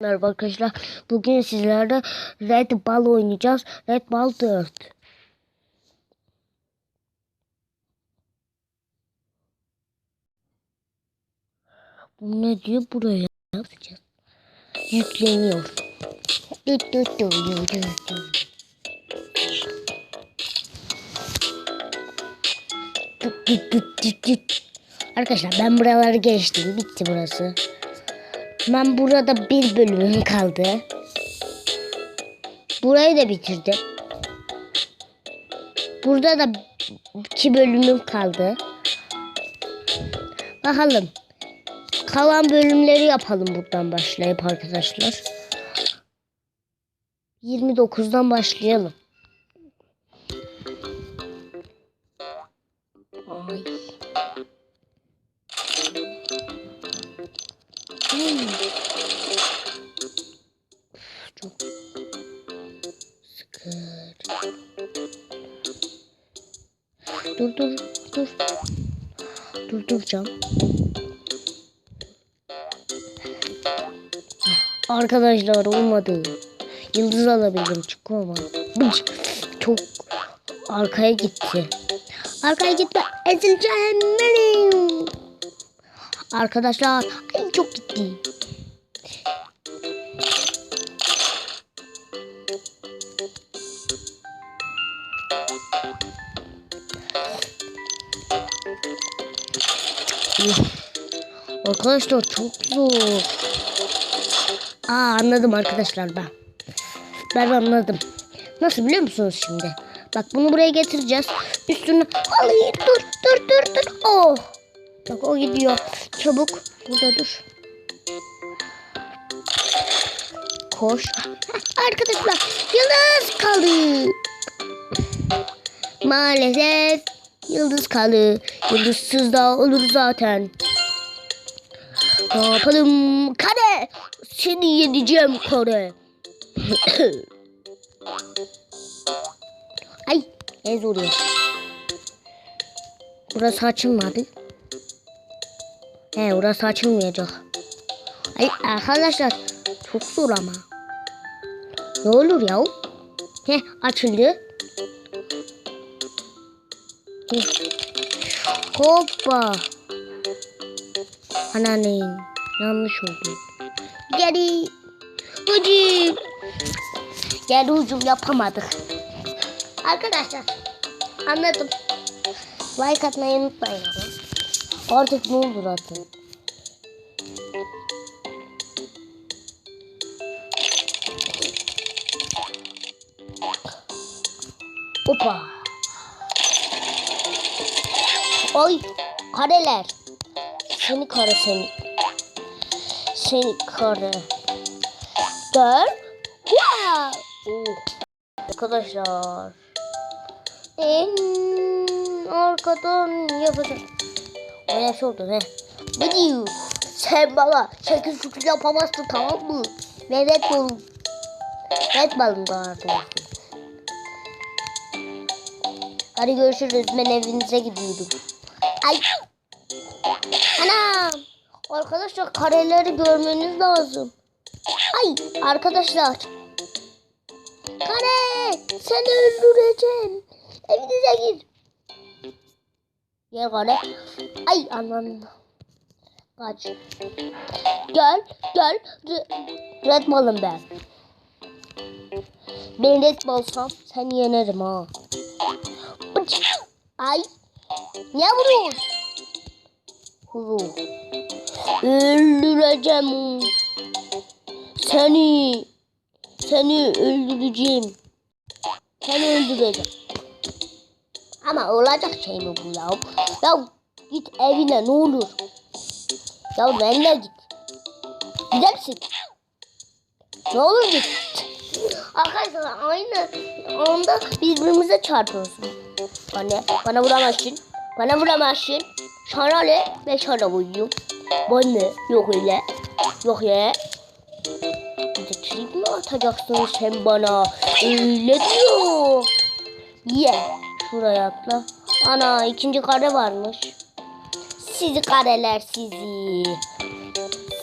Merhaba arkadaşlar. Bugün sizlerle Red Ball oynayacağız. Red Ball 4. Bu ne diyor buraya yapacağız. Yükleniyor. Arkadaşlar ben buraları geçtim. Bitti burası. Ben burada bir bölümüm kaldı. Burayı da bitirdim. Burada da iki bölümüm kaldı. Bakalım. Kalan bölümleri yapalım buradan başlayıp arkadaşlar. 29'dan başlayalım. Dur dur dur. Durduracağım. Arkadaşlar olmadı. Yıldız alabildim çıkma Bıç. Çok arkaya gitti. Arkaya gitme. Ezileceğim benim. Arkadaşlar ay çok gitti. Arkadaşlar çok zor. Aa anladım arkadaşlar ben. Ben anladım. Nasıl biliyor musunuz şimdi? Bak bunu buraya getireceğiz. Üstüne alayım dur dur dur dur. Oh. Bak o gidiyor. Çabuk. Burada dur. Koş. Arkadaşlar yıldız kaldı. Maalesef yıldız kaldı. Yıldızsız da olur zaten. Ne yapalım? Kare. Seni yeneceğim kare. Ay ne zor ya. Burası açılmadı. He burası açılmayacak. Ay arkadaşlar çok zor ama. Ne olur ya? He açıldı. Hoppa. Anneannem yanlış oldu. Geri. Hücum. Geri hücum yapamadık. Arkadaşlar anladım. Like atmayı unutmayın. ama. Artık ne olur atın. Hoppa. Oy kareler. Seni kare seni. Seni kare. Gel. Wow. Arkadaşlar. En arkadan yapacağım. O yaş oldu he. Ne diyor? Sen bana şekil şukul yapamazsın tamam mı? Ve red balım. Red da artık. Hadi görüşürüz. Ben evinize gidiyorum. Ay. Anam. Arkadaşlar kareleri görmeniz lazım. Ay arkadaşlar. Kare seni öldüreceğim. Evinize gir. Gel kare. Ay aman. Kaç. Gel gel. Re- Red Bull'ım ben. Ben Red Bull'sam seni yenerim ha. Ay. Niye vuruyorsun? Vurur. Öldüreceğim. Seni. Seni öldüreceğim. Seni öldüreceğim. Ama olacak şey mi bu ya? Ya git evine ne olur. Ya benimle git. Gider? Ne olur git. Arkadaşlar aynı anda birbirimize çarpıyorsun. Bana, bana vuramazsın. Bana vuramazsın. Sana ne? Ben sana vuruyorum. Bana yok öyle. Yok ya. Bir de trip mi atacaksın sen bana? Öyle diyor. Ye. Şuraya atla. Ana ikinci kare varmış. Sizi kareler sizi.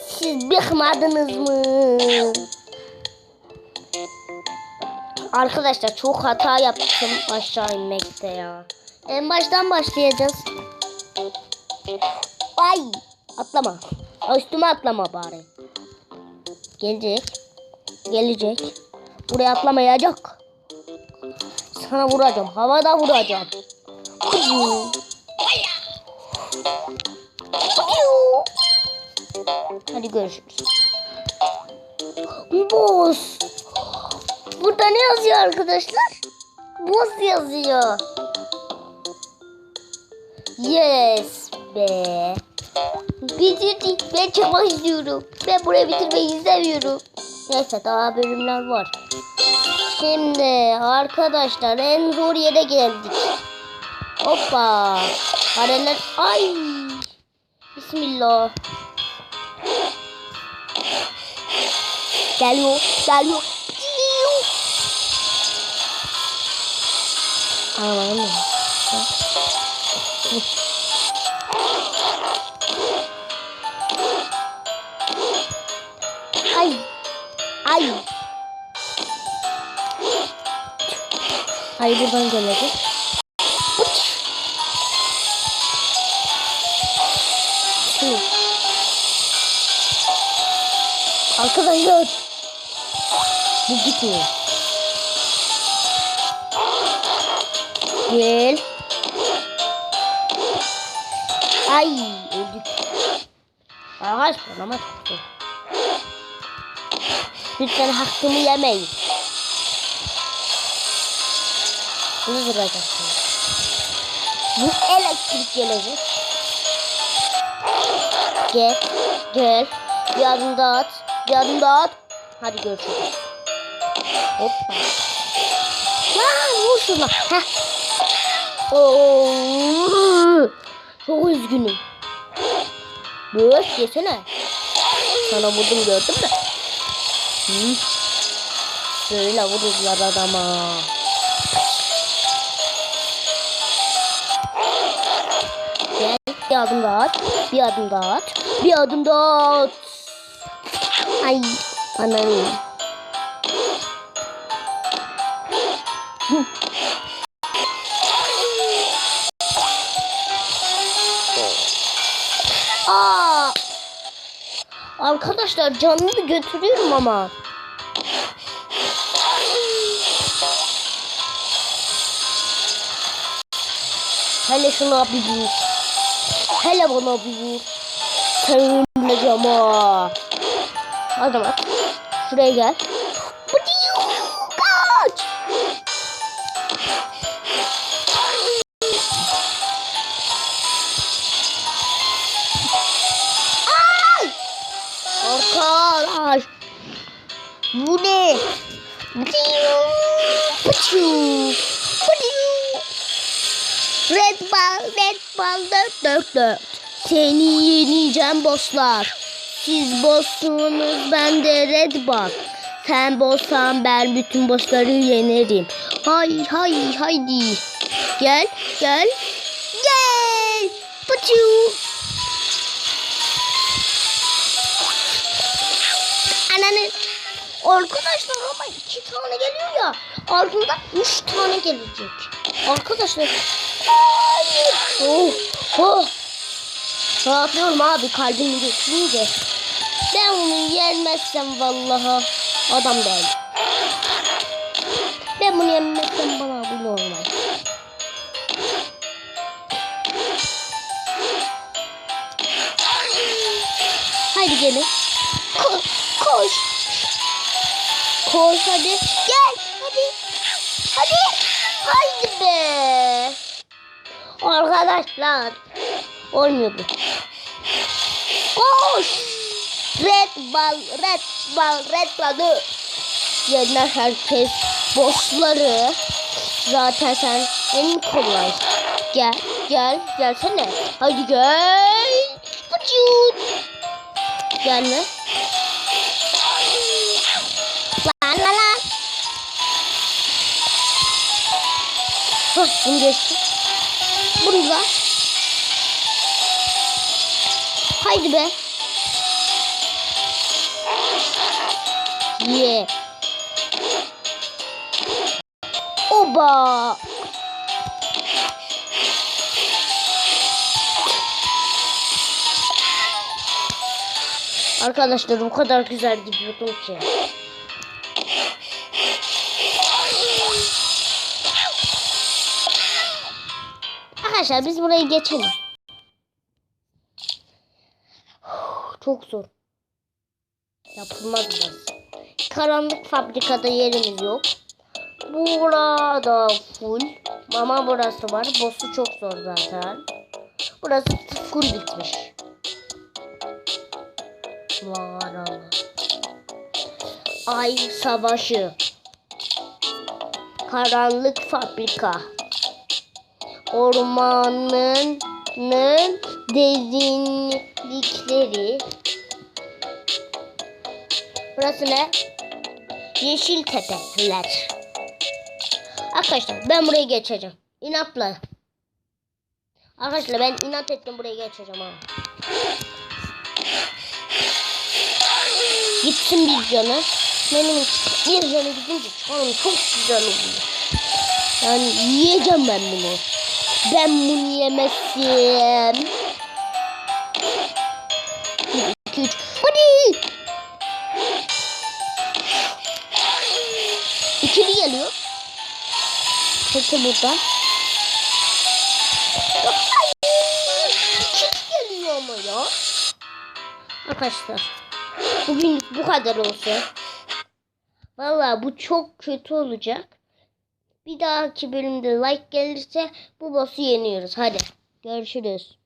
Siz bıkmadınız mı? Arkadaşlar çok hata yaptım aşağı inmekte ya. En baştan başlayacağız. Ay atlama. Üstüme atlama bari. Gelecek. Gelecek. Buraya atlamayacak. Sana vuracağım. Havada vuracağım. Hadi görüşürüz. Boss. Burada ne yazıyor arkadaşlar? Boss yazıyor. Yes be. Bitirdik. Ben istiyorum. Ben burayı bitirmeyi istemiyorum. Neyse daha bölümler var. Şimdi arkadaşlar en zor yere geldik. Hoppa. Areler. Ay. Bismillah. Geliyor. Geliyor. Geliyor. Anlamadım mı? Ay. Ay. Ay buradan. Şu. Arkadaşlar. Bu gitmiyor. Gel. Ay öldük. Ama çok zor. Lütfen hakkımı yemeyin. Bunu vuracaksınız. Bu elektrik gelecek. Gel. Gel. Bir adım daha at. Hadi görüşürüz. Hoppa. Lan vur şuna. Heh. Oo. Çok üzgünüm. Böyle yesene. Sana vurdum gördün mü? Hı? Şöyle vururlar adama. Gel bir adım daha at. Bir adım daha at. Bir adım daha at. Ay anam. Hı. Aa! Arkadaşlar canını götürüyorum ama. Hele şuna bir. Hele bana bir vur. Seni öldüreceğim ha. Hadi bak. Şuraya gel. Bu ne? Red ball, red ball, dört dört dört. Seni yeneceğim bosslar. Siz bosssunuz, ben de red ball. Sen bosssan ben bütün bossları yenerim. Hay hay haydi. Gel, gel. Gel. Pıçu. Arkadaşlar ama iki tane geliyor ya. Ardından üç tane gelecek. Arkadaşlar. Hayır. Oh, oh. Rahatlıyorum abi kalbimi götürünce. Ben onu yenmezsem vallahi adam değil. Ben bunu yenmezsem bana bu normal. Haydi gelin. Koş, koş. Koş hadi. Gel hadi. Hadi. Haydi be. Arkadaşlar. Olmuyor bu. Koş. Red ball, red ball, red ball. Yerine herkes bossları. Zaten sen en kolay. Gel, gel, gelsene. Hadi gel. Fıçut. Gelme. Hah, bunu geçti. Bunu da. Haydi be. Ye. Oba. Arkadaşlar o kadar güzel gidiyordum ki. Arkadaşlar biz burayı geçelim. Çok zor. Yapılmaz burası. Karanlık fabrikada yerimiz yok. Burada full. Mama burası var. Boss'u çok zor zaten. Burası full bitmiş. Mağara. Ay savaşı. Karanlık fabrika. Ormanın derinlikleri. Burası ne? Yeşil tepeler. Arkadaşlar ben burayı geçeceğim. İnatla. Arkadaşlar ben inat ettim burayı geçeceğim ha. Gitsin bir canı. Benim bir canı gidince canım çok güzel oluyor. Yani yiyeceğim ben bunu. Ben bunu yemezsem. Bir, iki, üç. Hadi. İkili geliyor. Sesi burada. Çift geliyor ama ya. Arkadaşlar. Bugün bu kadar olsun. Valla bu çok kötü olacak. Bir dahaki bölümde like gelirse bu boss'u yeniyoruz. Hadi görüşürüz.